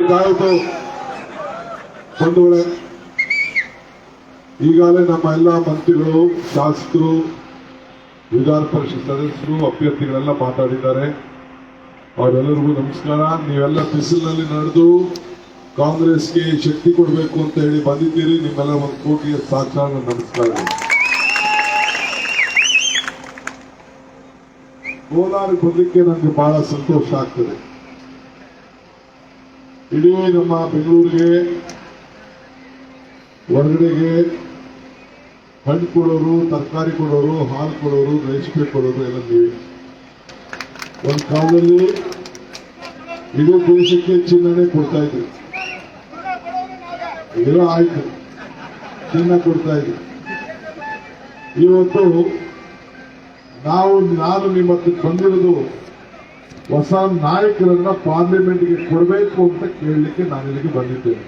ಇದಾಯಿತು ಬಂಧುಗಳೇ ಈಗಾಗಲೇ ನಮ್ಮ ಎಲ್ಲ ಮಂತ್ರಿಗಳು, ಶಾಸಕರು, ವಿಧಾನ ಪರಿಷತ್ ಸದಸ್ಯರು, ಅಭ್ಯರ್ಥಿಗಳೆಲ್ಲ ಮಾತಾಡಿದ್ದಾರೆ. ಅವರೆಲ್ಲರಿಗೂ ನಮಸ್ಕಾರ. ನೀವೆಲ್ಲ ಬಿಸಿಲಿನಲ್ಲಿ ನಡೆದು ಕಾಂಗ್ರೆಸ್ಗೆ ಶಕ್ತಿ ಕೊಡಬೇಕು ಅಂತ ಹೇಳಿ ಬಂದಿದ್ದೀರಿ. ನಿಮ್ಮೆಲ್ಲ ಒಂದು ಕೋಟಿಯ ಸಾಕ್ಷಾರ ನಮಸ್ಕಾರ ಕೋಲಾರಕ್ಕೆ ಬಂದಕ್ಕೆ ನನಗೆ ಬಹಳ ಸಂತೋಷ ಆಗ್ತದೆ. ಇಡೀ ನಮ್ಮ ಬೆಂಗಳೂರಿಗೆ, ಹೊರಗಡೆಗೆ ಹಣ್ಣು ಕೊಡೋರು, ತರಕಾರಿ ಕೊಡೋರು, ಹಾಲು ಕೊಡೋರು ರೇಷ್ಮೆ ಕೊಡೋರು ಎಲ್ಲ ನೀವೇ. ಒಂದು ಕಾಲದಲ್ಲಿ ಇಡೀ ದೇಶಕ್ಕೆ ಚಿನ್ನನೆ ಕೊಡ್ತಾ ಇದ್ರು. ಇದೆಲ್ಲ ಆಯ್ತು. ಚಿನ್ನ ಕೊಡ್ತಾ ಇದ್ರು. ಇವತ್ತು ನಾವು, ನಾನು ನಿಮ್ಮ ಹತ್ರ ಬಂದಿರೋದು ಹೊಸ ನಾಯಕರನ್ನ ಪಾರ್ಲಿಮೆಂಟ್ಗೆ ಕೊಡಬೇಕು ಅಂತ ಕೇಳಲಿಕ್ಕೆ ನಾನು ಇಲ್ಲಿಗೆ ಬಂದಿದ್ದೇನೆ.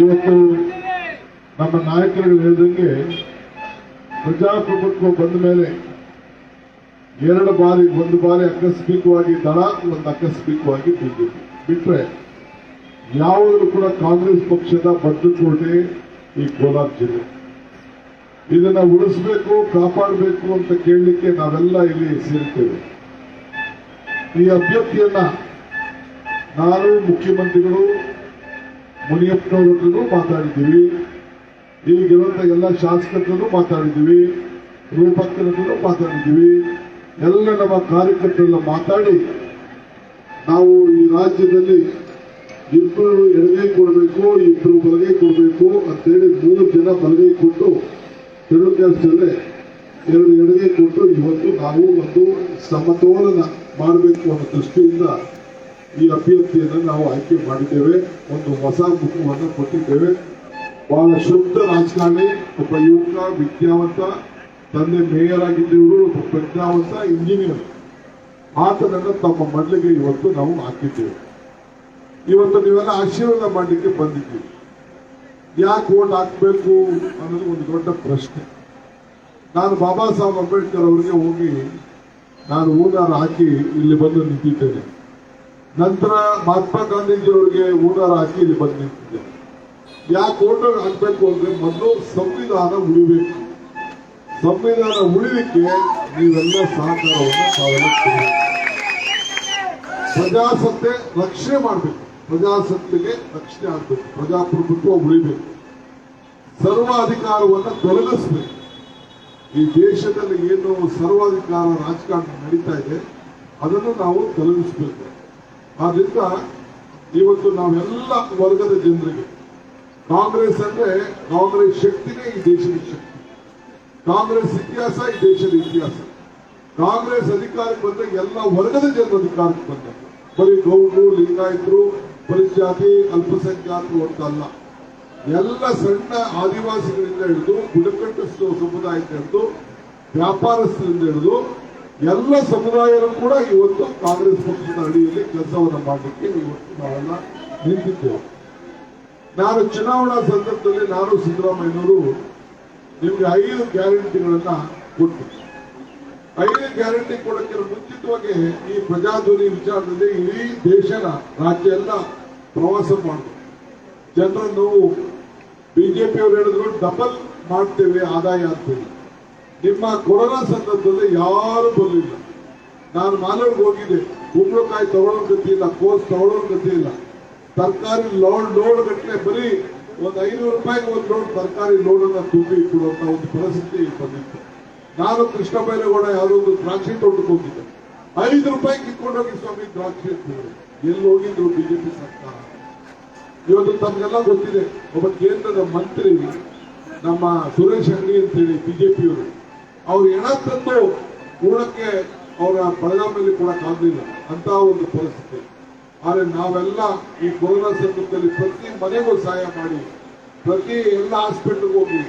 ಇವತ್ತು ನಮ್ಮ ನಾಯಕರು ಹೇಳಿದಂಗೆ ಪ್ರಜಾಪ್ರಭುತ್ವ ಬಂದ ಮೇಲೆ ಎರಡು ಬಾರಿ, ಒಂದು ಬಾರಿ ಆಕಸ್ಮಿಕವಾಗಿ ದಳ, ಒಂದು ಆಕಸ್ಮಿಕವಾಗಿ ಬಿಜೆಪಿ. ಬಿಟ್ರೆ ಯಾವುದೂ ಕೂಡ ಕಾಂಗ್ರೆಸ್ ಪಕ್ಷದ ಭದ್ರಕೋಟೆ ಈ ಕೋಲಾರ ಜಿಲ್ಲೆ. ಇದನ್ನ ಉಳಿಸ್ಬೇಕು, ಕಾಪಾಡಬೇಕು ಅಂತ ಕೇಳಲಿಕ್ಕೆ ನಾವೆಲ್ಲ ಇಲ್ಲಿ ಸೇರ್ತೇವೆ. ಈ ಅಭ್ಯರ್ಥಿಯನ್ನ ನಾನು, ಮುಖ್ಯಮಂತ್ರಿಗಳು ಮುನಿಯಪ್ಪನವ್ರ ಮಾತಾಡಿದ್ದೀವಿ. ಈಗಿರುವಂತ ಎಲ್ಲ ಶಾಸಕರನ್ನು ಮಾತಾಡಿದ್ದೀವಿ. ರೂಪಕ್ಕನ ಹತ್ರನೂ ಮಾತಾಡಿದ್ದೀವಿ. ಎಲ್ಲ ನಮ್ಮ ಕಾರ್ಯಕರ್ತರೆಲ್ಲ ಮಾತಾಡಿ ನಾವು ಈ ರಾಜ್ಯದಲ್ಲಿ ಇಬ್ಬರು ಎಡಗೈ ಕೊಡಬೇಕು, ಇಬ್ಬರು ಬಲಗೈ ಕೊಡಬೇಕು ಅಂತೇಳಿ ಮೂರು ಜನ ಬಲಗೈ ಕೊಟ್ಟು ಎರಡು ಕೆಲಸದಲ್ಲೇ ಎರಡು ಎಡಗೈ ಕೊಟ್ಟು ಇವತ್ತು ನಾವು ಒಂದು ಸಮತೋಲನ ಮಾಡಬೇಕು ಅನ್ನೋ ದೃಷ್ಟಿಯಿಂದ ಈ ಅಭ್ಯರ್ಥಿಯನ್ನು ನಾವು ಆಯ್ಕೆ ಮಾಡಿದ್ದೇವೆ. ಒಂದು ಹೊಸ ಮುಖವನ್ನು ಕೊಟ್ಟಿದ್ದೇವೆ. ಬಹಳ ಶುದ್ಧ ರಾಜಕಾರಣಿ, ಒಬ್ಬ ಯುವಕ, ವಿದ್ಯಾವಂತ, ತಂದೆ ಮೇಯರ್ ಆಗಿದ್ದವರು, ಒಬ್ಬ ಪ್ರಜ್ಞಾವಂತ ಇಂಜಿನಿಯರ್ ಆತನನ್ನು ತಮ್ಮ ಮಡ್ಲಿಗೆ ಇವತ್ತು ನಾವು ಹಾಕಿದ್ದೇವೆ. ಇವತ್ತು ನೀವೆಲ್ಲ ಆಶೀರ್ವಾದ ಮಾಡಲಿಕ್ಕೆ ಬಂದಿದ್ದೀವಿ ಯಾಕೆ ಓಟ್ ಹಾಕಬೇಕು ಅನ್ನೋದು ಒಂದು ದೊಡ್ಡ ಪ್ರಶ್ನೆ. ನಾನು ಬಾಬಾ ಸಾಹೇಬ್ ಅಂಬೇಡ್ಕರ್ ಅವರಿಗೆ ಹೋಗಿ ನಾನು ಹೂನಾರ ಹಾಕಿ ಇಲ್ಲಿ ಬಂದು ನಿಂತಿದ್ದೇನೆ. ನಂತರ ಮಹಾತ್ಮ ಗಾಂಧೀಜಿಯವರಿಗೆ ಹೂನಾರ ಹಾಕಿ ಇಲ್ಲಿ ಬಂದು ನಿಂತಿದ್ದೇನೆ. ಯಾಕೆ ಓಟರ್ ಹಾಕಬೇಕು ಅಂದ್ರೆ ಮೊದಲು ಸಂವಿಧಾನ ಉಳಿಬೇಕು. ಸಂವಿಧಾನ ಉಳಿಲಿಕ್ಕೆ ನೀವೆಲ್ಲ ಸಹಕಾರವನ್ನು ತಾವೆಲ್ಲ ಪ್ರಜಾಸತ್ತೆ ರಕ್ಷಣೆ ಮಾಡಬೇಕು. ಪ್ರಜಾಸತ್ತೆಗೆ ರಕ್ಷಣೆ ಆಗಬೇಕು. ಪ್ರಜಾಪ್ರಭುತ್ವ ಉಳಿಬೇಕು. ಸರ್ವಾಧಿಕಾರವನ್ನು ತೊಲಗಿಸಬೇಕು. ಈ ದೇಶದಲ್ಲಿ ಏನು ಸರ್ವಾಧಿಕಾರ ರಾಜಕಾರಣ ನಡೀತಾ ಇದೆ, ಅದನ್ನು ನಾವು ತೊಲಗಿಸಬೇಕು. ಆದ್ರಿಂದ ಇವತ್ತು ನಾವೆಲ್ಲ ವರ್ಗದ ಜನರಿಗೆ, ಕಾಂಗ್ರೆಸ್ ಅಂದ್ರೆ ಕಾಂಗ್ರೆಸ್ ಶಕ್ತಿನೇ ಈ ದೇಶದ ಶಕ್ತಿ. ಕಾಂಗ್ರೆಸ್ ಇತಿಹಾಸ ಈ ದೇಶದ ಇತಿಹಾಸ. ಕಾಂಗ್ರೆಸ್ ಅಧಿಕಾರಕ್ಕೆ ಬಂದ ಎಲ್ಲ ವರ್ಗದ ಜನರ ಅಧಿಕಾರಕ್ಕೆ ಬಂದ. ಬರೀ ಗೌಡರು, ಲಿಂಗಾಯತರು, ಪರಿಜಾತಿ, ಅಲ್ಪಸಂಖ್ಯಾತರು ಅಂತ ಅಲ್ಲ ಎಲ್ಲ ಸಣ್ಣ ಆದಿವಾಸಿಗಳಿಂದ ಹಿಡಿದು ಬುಡಕಟ್ಟು ಸಮುದಾಯಕ್ಕೆ ಹಿಡಿದು ವ್ಯಾಪಾರಸ್ಥರಿಂದ ಹಿಡಿದು ಎಲ್ಲ ಸಮುದಾಯರು ಕೂಡ ಇವತ್ತು ಕಾಂಗ್ರೆಸ್ ಪಕ್ಷದ ಅಡಿಯಲ್ಲಿ ಕೆಲಸವನ್ನು ಮಾಡಲಿಕ್ಕೆ ಇವತ್ತು ನಾವೆಲ್ಲ ನಿಂತಿದ್ದೇವೆ ನಾನು ಚುನಾವಣಾ ಸಂದರ್ಭದಲ್ಲಿ ನಾನು ಸಿದ್ದರಾಮಯ್ಯನವರು ನಿಮಗೆ ಐದು ಗ್ಯಾರಂಟಿಗಳನ್ನ ಕೊಟ್ಟು ಐದು ಗ್ಯಾರಂಟಿ ಕೊಡಕ್ಕೆ ಮುಂಚಿತವಾಗಿ ಈ ಪ್ರಜಾಧ್ವನಿ ವಿಚಾರದಲ್ಲಿ ಇಡೀ ದೇಶನ, ರಾಜ್ಯ ಎಲ್ಲ ಪ್ರವಾಸ ಮಾಡಿದ್ರು ಜನರನ್ನು ಬಿಜೆಪಿ ಅವರು ಹೇಳಿದ್ರು ಡಬಲ್ ಮಾಡ್ತೇವೆ, ಆದಾಯ ಅಂತೇಳಿ ನಿಮ್ಮ ಕೊರೋನಾ ಸಂದರ್ಭದಲ್ಲಿ ಯಾರು ಬರಲಿಲ್ಲ. ನಾನು ಮಾನವ್ರಿಗೆ ಹೋಗಿದ್ದೆ. ಕುಂಬಳಕಾಯಿ ತಗೊಳ್ಳೋ ಗತಿ ಇಲ್ಲ, ಕೋಸ್ ತಗೊಳ್ಳೋ ಗತಿ ಇಲ್ಲ. ತರಕಾರಿ ಲೋಡ್ ಲೋಡ್ ಗಟ್ಟಲೆ ಬರೀ ಒಂದು ಐನೂರು ರೂಪಾಯಿಗೆ ಒಂದು ಲೋಡ್ ತರಕಾರಿ ಲೋಡನ್ನ ತುಂಬಿ ಕೊಡುವಂತ ಒಂದು ಪರಿಸ್ಥಿತಿ ಬಂದಿತ್ತು. ನಾನು ಕೃಷ್ಣ ಬೈರೇಗೌಡ ಯಾವುದೋ ಒಂದು ದ್ರಾಕ್ಷಿ ತೋಟಕ್ಕೆ ಹೋಗಿದ್ದೆ. ಐದು ರೂಪಾಯಿ ಕಿತ್ಕೊಂಡೋಗಿ ಸ್ವಾಮಿ ದ್ರಾಕ್ಷಿ ಅಂತ ಎಲ್ಲಿ ಹೋಗಿದ್ರು ಬಿಜೆಪಿ ಸರ್ಕಾರ? ಇವತ್ತು ತಮಗೆಲ್ಲ ಗೊತ್ತಿದೆ, ಒಬ್ಬ ಕೇಂದ್ರದ ಮಂತ್ರಿ ನಮ್ಮ ಸುರೇಶ್ ಅಂಗಡಿ ಅಂತೇಳಿ ಬಿಜೆಪಿಯವರು. ಅವ್ರು ಹೆಣ ತಂದು ಕೂಡಕ್ಕೆ ಅವರ ಬೆಳಗಾವಿಯಲ್ಲಿ ಕೊಡಕ್ಕಾಗಲಿಲ್ಲ ಅಂತ ಒಂದು ಪರಿಸ್ಥಿತಿ. ಆದರೆ ನಾವೆಲ್ಲ ಈ ಕೊರೋನಾ ಸಂದರ್ಭದಲ್ಲಿ ಪ್ರತಿ ಮನೆಗೂ ಸಹಾಯ ಮಾಡಿ, ಪ್ರತಿ ಎಲ್ಲ ಹಾಸ್ಪಿಟಲ್ಗೆ ಹೋಗಿ,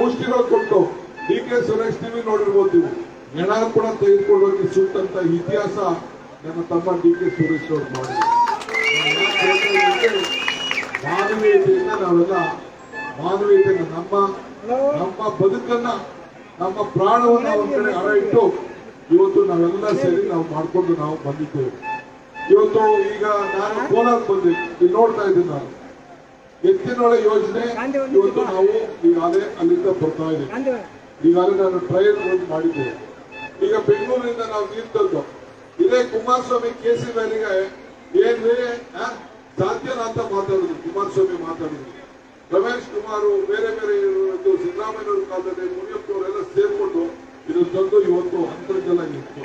ಔಷಧಿಗಳು ಕೊಟ್ಟು, ಡಿ ಕೆ ಸುರೇಶ್ ಟಿವಿ ನೋಡಿರ್ಬೋದು ನೀವು. ಹೆಣ ಕೂಡ ತೆಗೆದುಕೊಂಡು ಹೋಗಿ ಇತಿಹಾಸ ನನ್ನ ತಮ್ಮ ಡಿ ಕೆ ಸುರೇಶ್ ಅವರು ಮಾಡಿದ್ರು. ಮಾನವೀಯತೆಯಿಂದ ನಾವೆಲ್ಲ ಮಾನವೀಯತೆಯನ್ನು ನಮ್ಮ ನಮ್ಮ ಬದುಕನ್ನ ನಮ್ಮ ಪ್ರಾಣವನ್ನ ಒಂದ್ ಕಡೆ ಹಣ ಇಟ್ಟು ಇವತ್ತು ನಾವೆಲ್ಲ ಸೇರಿ ನಾವು ಮಾಡ್ಕೊಂಡು ನಾವು ಬಂದಿದ್ದೇವೆ. ಇವತ್ತು ಈಗ ನಾನು ಕೋಲಾರ ಬಂದೆ. ಇಲ್ಲಿ ನೋಡ್ತಾ ಇದ್ದೀನಿ ನಾನು. ಎತ್ತಿನೊಳ ಯೋಜನೆ ಇವತ್ತು ನಾವು ಈಗಾಗಲೇ ಅಲ್ಲಿಂದ ಬರ್ತಾ ಇದ್ದೀವಿ. ಈಗಾಗಲೇ ನಾನು ಟ್ರಯಲ್ ರನ್ ಮಾಡಿದ್ದೇವೆ ಈಗ ಬೆಂಗಳೂರಿನಿಂದ ನಾವು ನೀರು ತಂದು ಇದೇ ಕುಮಾರಸ್ವಾಮಿ ಕೆಸಿ ವ್ಯಾಲಿಗೆ ಏನ್ರಿ? ಆ, ಸಾಧ್ಯನಾ ಅಂತ ಮಾತಾಡಿದ್ರು ಕುಮಾರಸ್ವಾಮಿ ಮಾತಾಡಿದ್ರು ರಮೇಶ್ ಕುಮಾರ್ ಬೇರೆ ಬೇರೆ ಸಿದ್ದರಾಮಯ್ಯವ್ರ ಕಾಲದಲ್ಲಿ ಮುನಿಯಪ್ಪನವರೆಲ್ಲ ಸೇರ್ಕೊಂಡು ಇದು ತಂದು ಇವತ್ತು ಅಂತರ್ಜಲ ಇತ್ತು.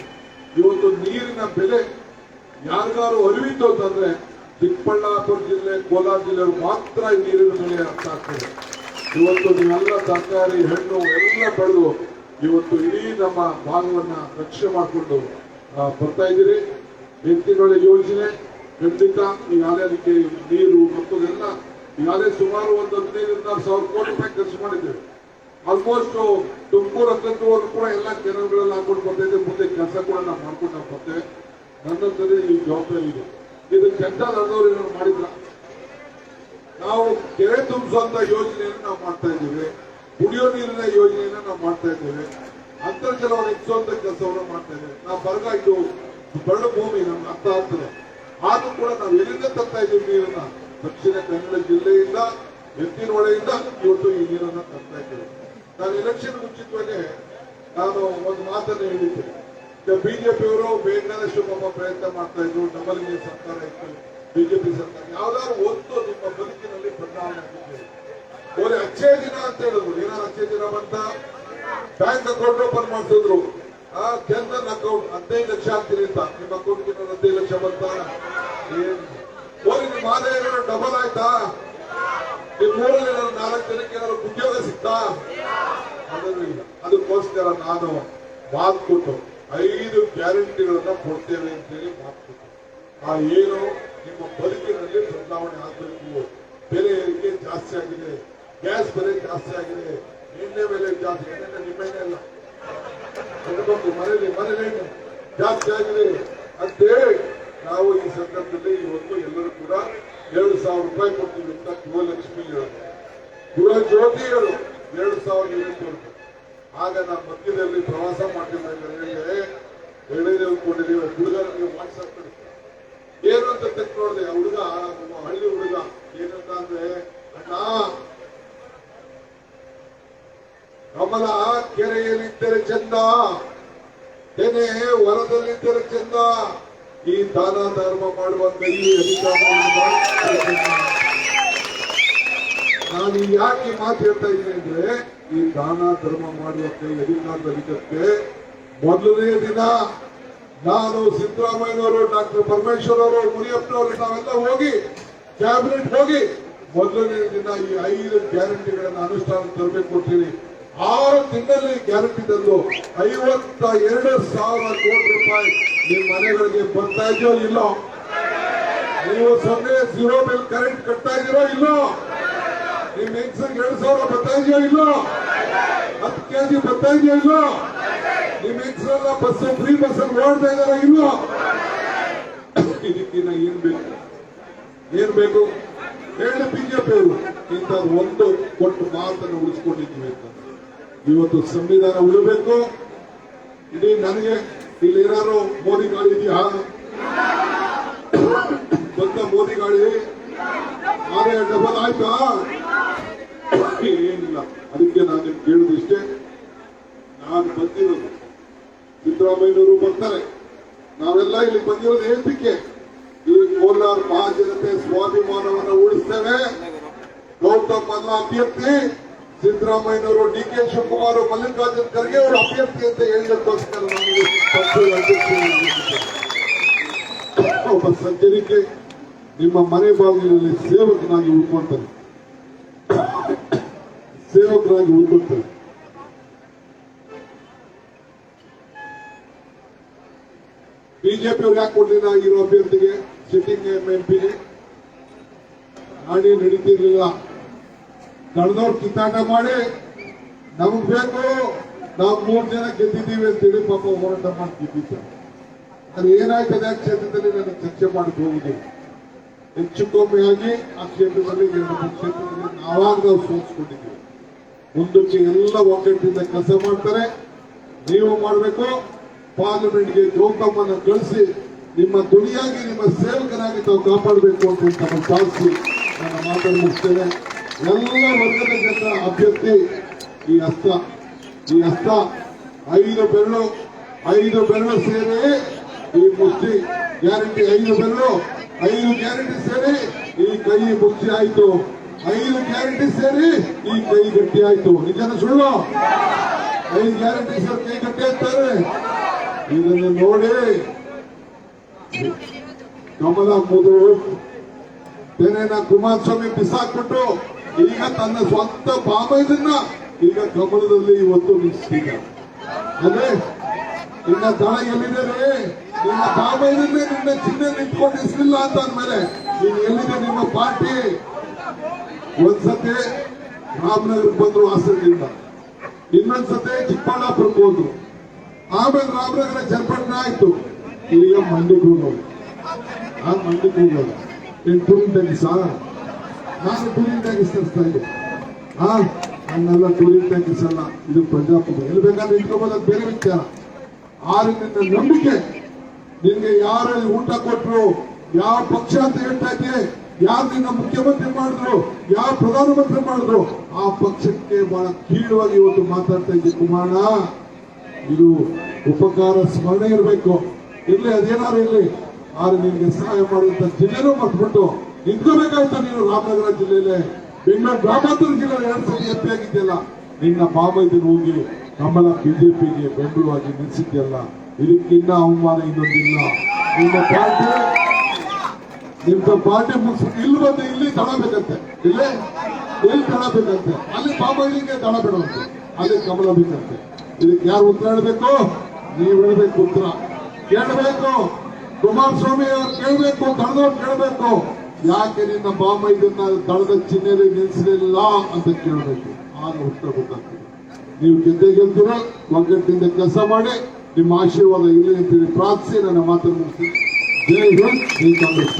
ಇವತ್ತು ನೀರಿನ ಬೆಲೆ ಯಾರಿಗಾರು ಅರಿವಿತ್ತು ಅಂತಂದ್ರೆ ಚಿಕ್ಕಬಳ್ಳಾಪುರ ಜಿಲ್ಲೆ, ಕೋಲಾರ ಜಿಲ್ಲೆ ಮಾತ್ರ ಈ ನೀರಿನ ಬೆಲೆ ಅರ್ಥ ಆಗ್ತದೆ. ಇವತ್ತು ನೀವೆಲ್ಲ ತರಕಾರಿ, ಹಣ್ಣು ಎಲ್ಲ ಬೆಳೆದು ಇವತ್ತು ಇಡೀ ನಮ್ಮ ಭಾಗವನ್ನ ರಕ್ಷೆ ಮಾಡಿಕೊಂಡು ಬರ್ತಾ ಇದ್ದೀರಿ. ವ್ಯಕ್ತಿಗಳ ಯೋಜನೆ ಖಂಡಿತ ಈಗಾಗಲೇ ಅದಕ್ಕೆ ನೀರು ಮತ್ತು ಎಲ್ಲ ಈಗಾಗಲೇ ಸುಮಾರು ಒಂದು ಹದಿನೈದರಿಂದ ಸಾವಿರ ಕೋಟಿ ರೂಪಾಯಿ ಖರ್ಚು ಮಾಡಿದ್ದೇವೆ. ಆಲ್ಮೋಸ್ಟ್ ತುಮಕೂರು ಹತ್ತಂತವರೆಗೂ ಕೂಡ ಎಲ್ಲ ಕೆರೆಗಳೆಲ್ಲ ಹಾಕೊಂಡು ಬರ್ತಾ ಮುಂದೆ ಕೆಲಸ ಕೂಡ ನಾವು ಮಾಡ್ಕೊಂಡು ನಾವು ಬರ್ತೇವೆ ನನ್ನಂತದೇ ಈ ಜವಾಬ್ದಾರಿ ಇದೆ. ಇದು ಕೆಟ್ಟ ನಡೆದವರು ಏನಾದ್ರು ಮಾಡಿದ್ರ? ನಾವು ಕೆರೆ ತುಂಬಿಸುವಂತ ಯೋಜನೆಯನ್ನು ನಾವು ಮಾಡ್ತಾ ಇದ್ದೇವೆ. ಕುಡಿಯೋ ನೀರಿನ ಯೋಜನೆಯನ್ನ ನಾವು ಮಾಡ್ತಾ ಇದ್ದೇವೆ. ಅಂತರ್ಜಲವನ್ನು ಹೆಚ್ಚುವಂತ ಕೆಲಸವನ್ನು ಮಾಡ್ತಾ ಇದ್ದೇವೆ. ನಾವು ಬರಗ ಬರಡು ಭೂಮಿ ನಮ್ಗೆ ಅರ್ಥ ಆಗ್ತದೆ. ಆದ್ರೂ ಕೂಡ ನಾವು ಎಲ್ಲಿಂದ ತರ್ತಾ ಇದ್ದೀವಿ ನೀರನ್ನ? ದಕ್ಷಿಣ ಕನ್ನಡ ಜಿಲ್ಲೆಯಿಂದ ಎತ್ತಿನ ಒಳೆಯಿಂದ ಇವತ್ತು ಈ ನೀರನ್ನ ತರ್ತಾ ಇದ್ದೇವೆ. ನಾನು ಎಲೆಕ್ಷನ್ ಮುಂಚಿತವಾಗಿ ನಾನು ಒಂದು ಮಾತನ್ನು ಹೇಳಿದ್ದೆ. ಬಿಜೆಪಿಯವರು ಬೇಕಾದಷ್ಟು ನಮ್ಮ ಪ್ರಯತ್ನ ಮಾಡ್ತಾ ಇದ್ರು. ಡಬಲ್ ಇಂಜಿನ್ ಸರ್ಕಾರ ಇತ್ತು. ಬಿಜೆಪಿ ಸರ್ಕಾರ ಯಾವ್ದಾದ್ರು ಒಂದು ನಿಮ್ಮ ಬದುಕಿನಲ್ಲಿ ಬದಲಾವಣೆ ಆಗಿದ್ದೇವೆ ಅವ್ರಿಗೆ ಅಚ್ಚೇ ದಿನ ಅಂತ ಹೇಳಿದ್ರು. ಏನಾದ್ರು ಅಚ್ಚೇ ದಿನ ಬಂತ? ಬ್ಯಾಂಕ್ ಅಕೌಂಟ್ ಓಪನ್ ಮಾಡ್ತಿದ್ರು. ಆ ಜನಧನ್ ಅಕೌಂಟ್ ಹದಿನೈದು ಲಕ್ಷ ಆಗ್ತೀನಿ ಅಂತ. ನಿಮ್ಮ ಅಕೌಂಟ್ಗೆ ಹದಿನೈದು ಲಕ್ಷ ಬಂತ? ಹೋಗಿ ಏನಾದ್ರು ಡಬಲ್ ಆಯ್ತಾ? ಈ ಊರಲ್ಲಿ ಏನಾದ್ರು ನಾಲ್ಕು ಜನಕ್ಕೆ ಏನಾದ್ರು ಉದ್ಯೋಗ ಸಿಗ್ತಾ ಅದಕ್ಕೋಸ್ಕರ ನಾನು ಮಾತು ಕೊಟ್ಟು ಐದು ಗ್ಯಾರಂಟಿಗಳನ್ನ ಕೊಡ್ತೇವೆ ಅಂತೇಳಿ ಮಾತು ಕೊಟ್ಟು ಆ ಏನು ನಿಮ್ಮ ಬದುಕಿನಲ್ಲಿ ಬದಲಾವಣೆ ಆಗಬೇಕು. ಬೆಲೆ ಏರಿಕೆ ಜಾಸ್ತಿ ಆಗಿದೆ. ಗ್ಯಾಸ್ ಬೆಲೆ ಜಾಸ್ತಿ ಆಗಿದೆ. ಎಣ್ಣೆ ಬೆಲೆ ಜಾಸ್ತಿ ಎಣ್ಣೆ ನಿಮ್ಮೆಣ್ಣೆ ಅಲ್ಲ. ಮನೆಯಲ್ಲಿ ಮನೇಲಿ ಎಣ್ಣೆ ಜಾಸ್ತಿ ಆಗಿದೆ ಅಂತೇಳಿ ನಾವು ಈ ಸಂದರ್ಭದಲ್ಲಿ ಇವತ್ತು ಎಲ್ಲರೂ ಕೂಡ ಎರಡು ಸಾವಿರ ರೂಪಾಯಿ ಕೊಡ್ತೀವಿ ಅಂತ ಗೃಹಲಕ್ಷ್ಮಿ ಹೇಳೋದು ಗೃಹ ಜ್ಯೋತಿ ಹೇಳು ಎರಡು ಸಾವಿರ ಯೂನಿಟ್ ಆಗ ನಾನು ಮಧ್ಯದಲ್ಲಿ ಪ್ರವಾಸ ಮಾಡ್ತಿದ್ದಾಗ ಎಳೆದೇ ಅಂದ್ಕೊಂಡಿದ್ದೀವಿ ಹುಡುಗ ನನಗೆ ವಾಟ್ಸಪ್ ಕಳಿಸ್ತಾರೆ ಏನು ಅಂತ ತೆಕ್ ನೋಡಿದೆ ಹುಡುಗ ಹಳ್ಳಿ ಹುಡುಗ, ಏನಂತ ಅಂದ್ರೆ, ಅಣ್ಣ, ಕಮಲ ಕೆರೆಯಲ್ಲಿದ್ದರೆ ಚಂದ, ತೆನೆ ಹೊಲದಲ್ಲಿದ್ದರೆ ಈ ದಾನ ಧರ್ಮ ಈ ಅಧಿಕಾರ ನಾನು ಯಾಕೆ ಮಾತು ಹೇಳ್ತಾ ಇದ್ದೀನಿ ಅಂದ್ರೆ, ಈ ದಾನ ಧರ್ಮ ಮಾಡುವಂತೆ ಅಧಿಕಾರದಲ್ಲಿದ್ದಕ್ಕೆ ಮೊದಲನೇ ದಿನ ನಾನು ಸಿದ್ದರಾಮಯ್ಯನವರು, ಡಾಕ್ಟರ್ ಪರಮೇಶ್ವರ್ ಅವರು ಮುನಿಯಪ್ಪನವರು ನಾವೆಲ್ಲ ಹೋಗಿ, ಕ್ಯಾಬಿನೆಟ್ ಹೋಗಿ ಮೊದಲನೇ ದಿನ ಈ ಐದು ಗ್ಯಾರಂಟಿಗಳನ್ನ ಅನುಷ್ಠಾನ ತರಬೇಕು ಕೊಡ್ತೀನಿ ಆರು ತಿಂಗಳಲ್ಲಿ ಗ್ಯಾರಂಟಿ ತಂದು ಐವತ್ತ ಎರಡು ಸಾವಿರ ಕೋಟಿ ರೂಪಾಯಿ ನಿಮ್ಮ ಮನೆಗಳಿಗೆ ಬರ್ತಾ ಇದೆಯೋ ಇಲ್ಲೋ? ನೀವು ಸೊನ್ನೆ ಜೀರೋ ಬಿಲ್ ಕರೆಂಟ್ ಕಟ್ತಾ ಇದೀರೋ ಇಲ್ಲೋ? ನಿಮ್ ಹೆಂಗಸರಿಗೆ ಎರಡು ಸಾವಿರ ಬರ್ತಾ ಇದೆಯೋ ಇಲ್ಲೋ? ಹತ್ತು ಕೆಜಿ ಬರ್ತಾ ಇದೆಯೋ ಇಲ್ಲೋ? ನಿಮ್ ಹೆಂಗಸರೆಲ್ಲ ಬಸ್ ಫ್ರೀ ಬಸ್ ಅಲ್ಲಿ ಓಡ್ತಾ ಇದಾರ ಇಲ್ಲೋ? ಇದಕ್ಕಿನ್ನ ಏನ್ ಬೇಕು? ಏನ್ ಬೇಕು? ಹೇಳಿ ಬಿಜೆಪಿ ಇಂಥ ಒಂದು ಕೊಟ್ಟು ಮಾತನ್ನು ಉಳಿಸ್ಕೊಂಡಿದ್ವಿ ಅಂತ. ಇವತ್ತು ಸಂವಿಧಾನ ಉಳಿಬೇಕು ಇಡೀ ನನಗೆ ಇಲ್ಲಿ ಏನಾದ್ರು ಮೋದಿ ಗಾಳಿ ಇದೆಯಾ? ಬಂದ ಮೋದಿ ಗಾಳಿ? ಆದ್ರೆ ಡಬಲ್ ಆಯ್ತಾ? ಏನಿಲ್ಲ, ಅದಕ್ಕೆ ನಾನು ನಿಮ್ಗೆ ಕೇಳುದು ಇಷ್ಟೇ. ನಾನು ಬಂದಿರೋದು ಸಿದ್ದರಾಮಯ್ಯನವರು ಬರ್ತಾರೆ. ನಾವೆಲ್ಲ ಇಲ್ಲಿ ಬಂದಿರೋದು ಹೇಳ್ತಿಕ್ಕೆ ಇಲ್ಲಿ ಕೋಲಾರ ಮಹಾಜನತೆ ಸ್ವಾಭಿಮಾನವನ್ನು ಉಳಿಸ್ತೇವೆ. ಗೌತಮ್ ಅಲ್ಲ ಅಭ್ಯರ್ಥಿ ಸಿದ್ದರಾಮಯ್ಯನವರು ಡಿ ಕೆ ಶಿವಕುಮಾರ್, ಮಲ್ಲಿಕಾರ್ಜುನ್ ಖರ್ಗೆ ಅವರು ಅಭ್ಯರ್ಥಿ ಅಂತ ಹೇಳಿದಕ್ಕೋಸ್ಕರ ನಾನು ಪಕ್ಷದ ಅಧ್ಯಕ್ಷರಾಗಿದ್ದೇನೆ. ಒಬ್ಬ ಸಜ್ಜನಿಕೆ ನಿಮ್ಮ ಮನೆ ಬಾಗಿಲಿನಲ್ಲಿ ಸೇವಕನಾಗಿ ಉಳ್ಕೊಳ್ತಾರೆ ಸೇವಕರಾಗಿ ಉಳ್ಕೊಳ್ತಾರೆ ಬಿಜೆಪಿ ಅವ್ರು ಯಾಕೆ ಕೊಡ್ಲಿಲ್ಲ ಆಗಿರೋ ಅಭ್ಯರ್ಥಿಗೆ, ಸಿಟ್ಟಿಂಗ್ ಎಂ ಪಿಗೆ ನಾಡಿ ನಡೀತಿರ್ಲಿಲ್ಲ. ಕಳೆದವ್ರು ಕಿತ್ತಾಟ ಮಾಡಿ, ನಮಗ್ ಬೇಕು, ನಾವು ಮೂರ್ ಜನ ಗೆದ್ದಿದ್ದೀವಿ ಅಂತೇಳಿ ಪಾಪ ಹೋರಾಟ ಮಾಡಿ ಗೆದ್ದಿದ್ದಾರೆ ಅದು ಏನಾಯ್ತದೆ ಕ್ಷೇತ್ರದಲ್ಲಿ ನಾನು ಚರ್ಚೆ ಮಾಡಕ್ಕೆ ಹೋಗಿದೆ ಹೆಚ್ಚು ಕಮ್ಮಿಯಾಗಿ ಆ ಕ್ಷೇತ್ರದಲ್ಲಿ ಎರಡು ಕ್ಷೇತ್ರದಲ್ಲಿ ನಾವಾಗ ನಾವು ಸೋಚ್ಕೊಂಡಿದ್ದೀವಿ ಮುಂದಕ್ಕೆ ಎಲ್ಲ ಒಗ್ಗಟ್ಟಿಂದ ಕೆಲಸ ಮಾಡ್ತಾರೆ. ನೀವು ಮಾಡಬೇಕು, ಪಾರ್ಲಿಮೆಂಟ್ಗೆ ಗೌತಮನ್ನು ಕಳಿಸಿ, ನಿಮ್ಮ ದುಡಿಯಾಗಿ ನಿಮ್ಮ ಸೇವಕನಾಗಿ ತಾವು ಕಾಪಾಡಬೇಕು ಅಂತ ನಮ್ಮ ಸಾಧಿಸಿ ನನ್ನ ಮಾತನ್ನು ಮುಗಿಸ್ತೇನೆ. ಎಲ್ಲ ವರ್ಗದ ಜನ ಅಭ್ಯರ್ಥಿ ಈ ಹಸ್ತ. ಈ ಹಸ್ತ. ಐದು ಬೆರಳು ಐದು ಬೆರಳು ಸೇರಿ ಈ ಮುಷ್ಟಿ. ಗ್ಯಾರಂಟಿ ಐದು ಬೆರಳು, ಐದು ಗ್ಯಾರಂಟಿ ಸೇರಿ ಈ ಕೈ ಮುಷ್ಟಿ ಆಯ್ತು. ಐದು ಗ್ಯಾರಂಟಿ ಸೇರಿ ಈ ಕೈ ಗಟ್ಟಿ ಆಯ್ತು. ನಿಜನ ಸುಳ್ಳು? ಐದು ಗ್ಯಾರಂಟಿ ಸರ್ ಕೈ ಗಟ್ಟಿ ಆಗ್ತಾರೆ. ಇದನ್ನು ನೋಡಿ. ಕಮಲ ಮುದು. ತೆನೆನ ಕುಮಾರಸ್ವಾಮಿ ಬಿಸಾಕ್ಬಿಟ್ಟು ಈಗ ತನ್ನ ಸ್ವಂತ ಬಾಮೈದನ್ನ ಈಗ ಕಮಲದಲ್ಲಿ ಇವತ್ತು ನಿಲ್ಲಿಸ್ತಿದ್ದ. ಅಂದ್ರೆ ನಿನ್ನ ದಳ ಎಲ್ಲಿದ್ದಾರೆ ನಿನ್ನ ಬಾಮೈದನ್ನೇ ನಿನ್ನ ಚಿಹ್ನೆ ನಿಂತ್ಕೊಂಡಿಸ್ಲಿಲ್ಲ ಅಂತ ಅಂದ್ಮೇಲೆ ನೀನ್ ಎಲ್ಲಿದೆ ನಿಮ್ಮ ಪಾರ್ಟಿ? ಒಂದ್ಸತಿ ರಾಮನಗರಕ್ಕೆ ಬಂದ್ರು ಹಾಸನದಿಂದ ಇನ್ನೊಂದ್ಸತಿ ಚಿಕ್ಕಬಳ್ಳಾಪುರಕ್ಕೆ ಹೋದ್ರು. ಆಮೇಲೆ ರಾಮನಗರ ಚರ್ಪಟ್ಟಣ ಆಯ್ತು. ಈಗ ಮಂಡ್ಯಕ್ಕೆ ಹೋಗೋದು ಆ ಮಂಡ್ಯಕ್ಕೆ ಹೋಗೋದು ನೀನ್ ತುಂಬ ಟ್ಯಾಕ್ಸ್ ನಾನು ಟೂರಿಂಗ್ ಟ್ಯಾಕ್ಸ್ ತರಿಸ್ತಾ ಇದ್ದೆ. ಹಾ ನನ್ನೆಲ್ಲ ಟೂರಿಂಗ್ ಟ್ಯಾಕ್ಸ್ ಅಲ್ಲ ಇದು ಪ್ರಜಾಪ್ರಭು. ಎಲ್ಲಿ ಬೇಕಾದ್ರೆ ಇಟ್ಕೋಬೋದು, ಅದು ಬೇರೆ ವಿಚಾರ. ಆದ್ರೆ ನಿನ್ನ ನಂಬಿಕೆ, ನಿನ್ಗೆ ಯಾರಲ್ಲಿ ಊಟ ಕೊಟ್ರು, ಯಾವ ಪಕ್ಷ ಅಂತ ಹೇಳ್ತಾ ಇದ್ದೆ ಯಾರು ನಿನ್ನ ಮುಖ್ಯಮಂತ್ರಿ ಮಾಡಿದ್ರು, ಯಾವ ಪ್ರಧಾನಮಂತ್ರಿ ಮಾಡಿದ್ರು, ಆ ಪಕ್ಷಕ್ಕೆ ಬಹಳ ಕೀಳವಾಗಿ ಇವತ್ತು ಮಾತಾಡ್ತಾ ಇದ್ದೆ. ಕುಮಾರಣ ಇದು ಉಪಕಾರ ಸ್ಮರಣೆ ಇರಬೇಕು. ಇರ್ಲಿ ಅದೇನಾರು ಇರ್ಲಿ. ಆದ್ರೆ ನಿನ್ಗೆ ಸಹಾಯ ಮಾಡುವಂತ ಜಿಲ್ಲೆನೂ ಮರ್ತ್ಬಿಟ್ಟು ನಿಂತ್ಕೋಬೇಕಾಯ್ತು ನೀನು ರಾಮನಗರ ಜಿಲ್ಲೆಯಲ್ಲೇ? ನಿನ್ನ ಗ್ರಾಮಾಂತರ ಜಿಲ್ಲೆ ಎರಡು ಸತಿ ಎಪ್ಪಿ ಆಗಿದ್ದೆಲ್ಲ ನಿನ್ನ ಬಾಮೈದನ್ ಹೋಗಿ ಕಮಲ ಬಿಜೆಪಿಗೆ ಬೆಂಬಲವಾಗಿ ನಿಲ್ಲಿಸಿದ್ಯಲ್ಲ? ಇದಕ್ಕಿನ್ನ ಅವಮಾನ ಇನ್ನೊಂದಿಲ್ಲ. ನಿಮ್ಮ ಪಾರ್ಟಿ, ನಿಮ್ದು ಪಾರ್ಟಿ ಮುಗಿಸ್ ಇಲ್ಲಿ ಬಂದು ಇಲ್ಲಿ? ತಳಬೇಕಂತೆ ಇಲ್ಲೇ ಎಲ್ಲಿ ತಳಬೇಕಂತೆ ಅಲ್ಲಿ ಬಾಬೈಲಿಗೆ ತಳ ಬಿಡುವಂತೆ. ಅಲ್ಲಿ ಕಮಲ ಬೇಕಂತೆ. ಇದಕ್ಕೆ ಯಾರು ಉತ್ತರ ಹೇಳಬೇಕು? ನೀವು ಹೇಳಬೇಕು ಉತ್ತರ. ಕೇಳಬೇಕು. ಕುಮಾರಸ್ವಾಮಿ ಅವ್ರು ಕೇಳಬೇಕು ದಳದವ್ರು ಕೇಳಬೇಕು. ಯಾಕೆ ನಿನ್ನ ಬಾಮೈದನ್ನ ದಳದ ಚಿಹ್ನೆಯಲ್ಲಿ ನಿಲ್ಲಿಸಲಿಲ್ಲ ಅಂತ ಕೇಳಬೇಕು. ಆಗ ಉತ್ತರ ಗೊತ್ತಾಗ್ತದೆ. ನೀವು ಗೆದ್ದೆ ಗೆಲ್ತೀರ? ಒಗ್ಗಟ್ಟಿನಿಂದ ಕೆಲಸ ಮಾಡಿ. ನಿಮ್ಮ ಆಶೀರ್ವಾದ ಇಲ್ಲಿ ಅಂತೇಳಿ ಪ್ರಾರ್ಥಿಸಿ. ನನ್ನ ಮಾತನ್ನು ಮುಗಿಸ್ತೀನಿ ಜೈ ಹಿಂದ್. ಜೈ ಕಾಂಗ್ರೆಸ್.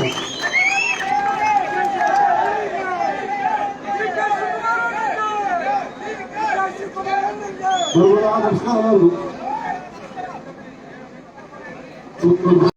ಪಾರ್ಟಿ